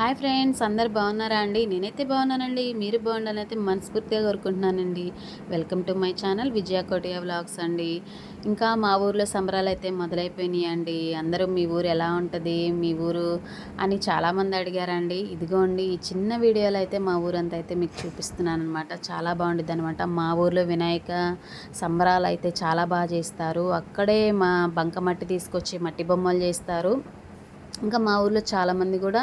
Hi friends అందరు బాగున్నారా అండి? నేనైతే బాగున్నానండి. మీరు బాగుండాలని అయితే మనస్ఫూర్తిగా కోరుకుంటున్నానండి. Welcome to my channel Vijaya Kotiya vlogs అండి. ఇంకా మా ఊర్లో సంబరాలు అయితే మొదలైపోయినాయి అండి. అందరూ మీ ఊరు ఎలా ఉంటుంది మీ ఊరు అని చాలామంది అడిగారండి. ఇదిగోండి ఈ చిన్న వీడియోలో అయితే మా ఊరంతా అయితే మీకు చూపిస్తున్నాను అనమాట చాలా బాగుంటుంది అనమాట మా ఊర్లో వినాయక సంబరాలు అయితే చాలా బాగా చేస్తారు. అక్కడే మా బంకమట్టి తీసుకొచ్చి మట్టి బొమ్మలు చేస్తారు. ఇంకా మా ఊర్లో చాలామంది కూడా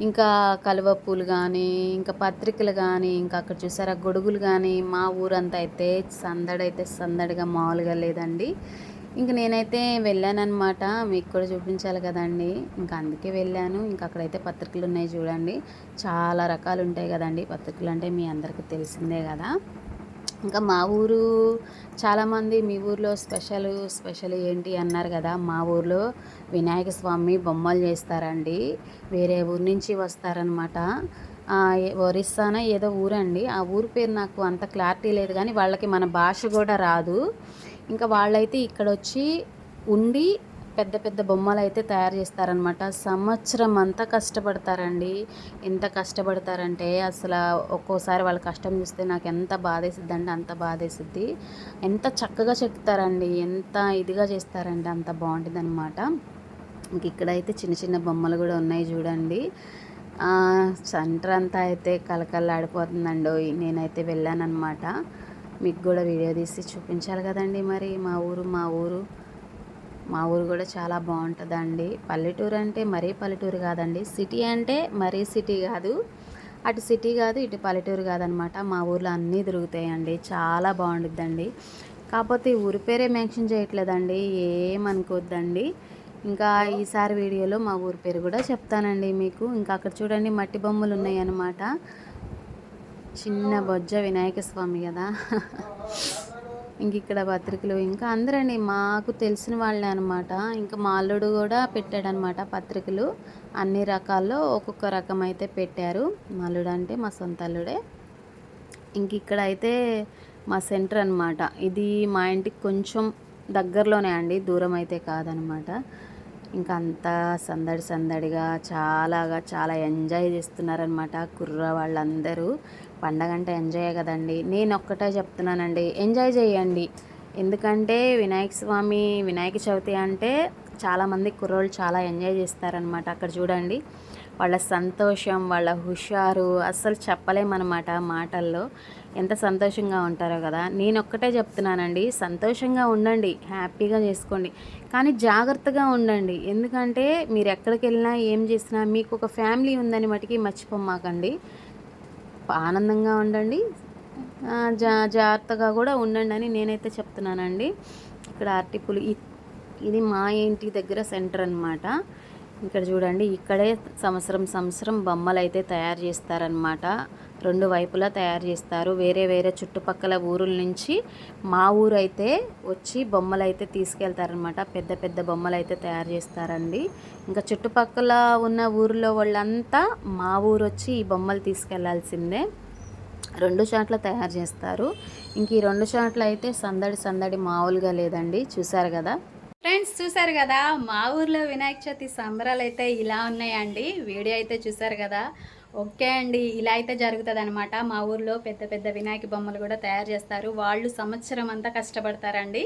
ఇంకా కలువ పూలు కానీ ఇంకా పత్రికలు కానీ ఇంకా అక్కడ చూసారా గొడుగులు కానీ మా ఊరంతా అయితే సందడైతే సందడిగా మామూలుగా లేదండి. ఇంక నేనైతే వెళ్ళానమాట మీకు కూడా చూపించాలి కదండి. ఇంకా అందుకే వెళ్ళాను. ఇంకా అక్కడైతే పత్రికలు ఉన్నాయి చూడండి. చాలా రకాలు ఉంటాయి కదండి పత్రికలు. అంటే మీ అందరికీ తెలిసిందే కదా. ఇంకా మా ఊరు చాలామంది మీ ఊర్లో స్పెషల్ స్పెషల్ ఏంటి అన్నారు కదా మా ఊర్లో వినాయక స్వామి బొమ్మలు చేస్తారండి. వేరే ఊరు నుంచి వస్తారనమాట ఒరిస్సాన ఏదో ఊరండి. ఆ ఊరు పేరు నాకు అంత క్లారిటీ లేదు కానీ వాళ్ళకి మన భాష కూడా రాదు. ఇంకా వాళ్ళైతే ఇక్కడ వచ్చి ఉండి పెద్ద పెద్ద బొమ్మలు అయితే తయారు చేస్తారనమాట సంవత్సరం అంతా కష్టపడతారండి. ఎంత కష్టపడతారంటే అసలు ఒక్కోసారి వాళ్ళ కష్టం చూస్తే నాకు ఎంత బాధేసిద్ది అంటే అంత బాధేసిద్ది. ఎంత చక్కగా చెప్తారండి ఎంత ఇదిగా చేస్తారండి అంత బాగుంటుంది అనమాట ఇంక ఇక్కడైతే చిన్న చిన్న బొమ్మలు కూడా ఉన్నాయి చూడండి. సెంటర్ అంతా అయితే కలకల్లాడిపోతుందండి నేనైతే వెళ్ళానన్నమాట. మీకు కూడా వీడియో తీసి చూపించాలి కదండి మరి మా ఊరు మా ఊరు. మా ఊరు కూడా చాలా బాగుంటుందండి. పల్లెటూరు అంటే మరీ పల్లెటూరు కాదండి. సిటీ అంటే మరీ సిటీ కాదు. అటు సిటీ కాదు ఇటు పల్లెటూరు కాదనమాట. మా ఊర్లో అన్నీ దొరుకుతాయండి. చాలా బాగుంటుందండి కాకపోతే ఊరి పేరే మెన్షన్ చేయట్లేదండి. ఏమనుకోద్దండి. ఇంకా ఈసారి వీడియోలో మా ఊరి పేరు కూడా చెప్తానండి మీకు. ఇంకా అక్కడ చూడండి మట్టి బొమ్మలు ఉన్నాయన్నమాట. చిన్న బొజ్జ వినాయక స్వామి కదా. ఇంక ఇక్కడ పత్రికలు ఇంకా అందరండి మాకు తెలిసిన వాళ్ళే అనమాట ఇంకా మా అల్లుడు కూడా పెట్టాడనమాట పత్రికలు. అన్ని రకాల్లో ఒక్కొక్క రకం అయితే పెట్టారు. మా అల్లుడు అంటే మా సొంత అల్లుడే. ఇంక ఇక్కడ అయితే మా సెంటర్ అనమాట ఇది మా ఇంటికి కొంచెం దగ్గరలోనే అండి దూరం అయితే కాదనమాట ఇంకా అంతా సందడి సందడిగా చాలాగా చాలా ఎంజాయ్ చేస్తున్నారనమాట కుర్ర వాళ్ళందరూ. పండగ అంటే ఎంజాయ్ కదండి. నేను ఒక్కటే చెప్తున్నానండి ఎంజాయ్ చేయండి. ఎందుకంటే వినాయక స్వామి వినాయక చవితి అంటే చాలామంది కుర్రోళ్ళు చాలా ఎంజాయ్ చేస్తారనమాట అక్కడ చూడండి వాళ్ళ సంతోషం వాళ్ళ హుషారు అస్సలు చెప్పలేమన్నమాట మాటల్లో. ఎంత సంతోషంగా ఉంటారో కదా. నేను ఒక్కటే చెప్తున్నానండి సంతోషంగా ఉండండి హ్యాపీగా చేసుకోండి. కానీ జాగ్రత్తగా ఉండండి. ఎందుకంటే మీరు ఎక్కడికి వెళ్ళినా ఏం చేసినా మీకు ఒక ఫ్యామిలీ ఉందని మటుకి మర్చిపోమాకండి. ఆనందంగా ఉండండి. జా జాగ్రత్తగా కూడా ఉండండి అని నేనైతే చెప్తున్నానండి. ఇక్కడ ఆర్టిపులు ఇది మా ఇంటి దగ్గర సెంటర్ అనమాట ఇక్కడ చూడండి ఇక్కడే సంవత్సరం సంవత్సరం బొమ్మలు అయితే తయారు చేస్తారనమాట రెండు వైపులా తయారు చేస్తారు. వేరే వేరే చుట్టుపక్కల ఊరుల నుంచి మా ఊరు అయితే వచ్చి బొమ్మలు అయితే తీసుకెళ్తారనమాట పెద్ద పెద్ద బొమ్మలు అయితే తయారు చేస్తారండి. ఇంకా చుట్టుపక్కల ఉన్న ఊరిలో వాళ్ళంతా మా ఊరు వచ్చి ఈ బొమ్మలు తీసుకెళ్ళాల్సిందే. రెండు చాట్ల తయారు చేస్తారు. ఇంక ఈ రెండు చాట్లు అయితే సందడి సందడి మామూలుగా లేదండి. చూసారు కదా? ఫ్రెండ్స్ చూసారు కదా మా ఊర్లో వినాయక చవితి సంబరాలు అయితే ఇలా ఉన్నాయండి. వీడియో అయితే చూసారు కదా. ఓకే అండి ఇలా అయితే జరుగుతుంది అనమాట మా ఊర్లో పెద్ద పెద్ద వినాయక బొమ్మలు కూడా తయారు చేస్తారు. వాళ్ళు సంవత్సరం అంతా కష్టపడతారండి.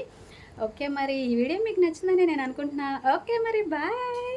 ఓకే మరి ఈ వీడియో మీకు నచ్చిందని నేను అనుకుంటున్నా. ఓకే మరి బాయ్!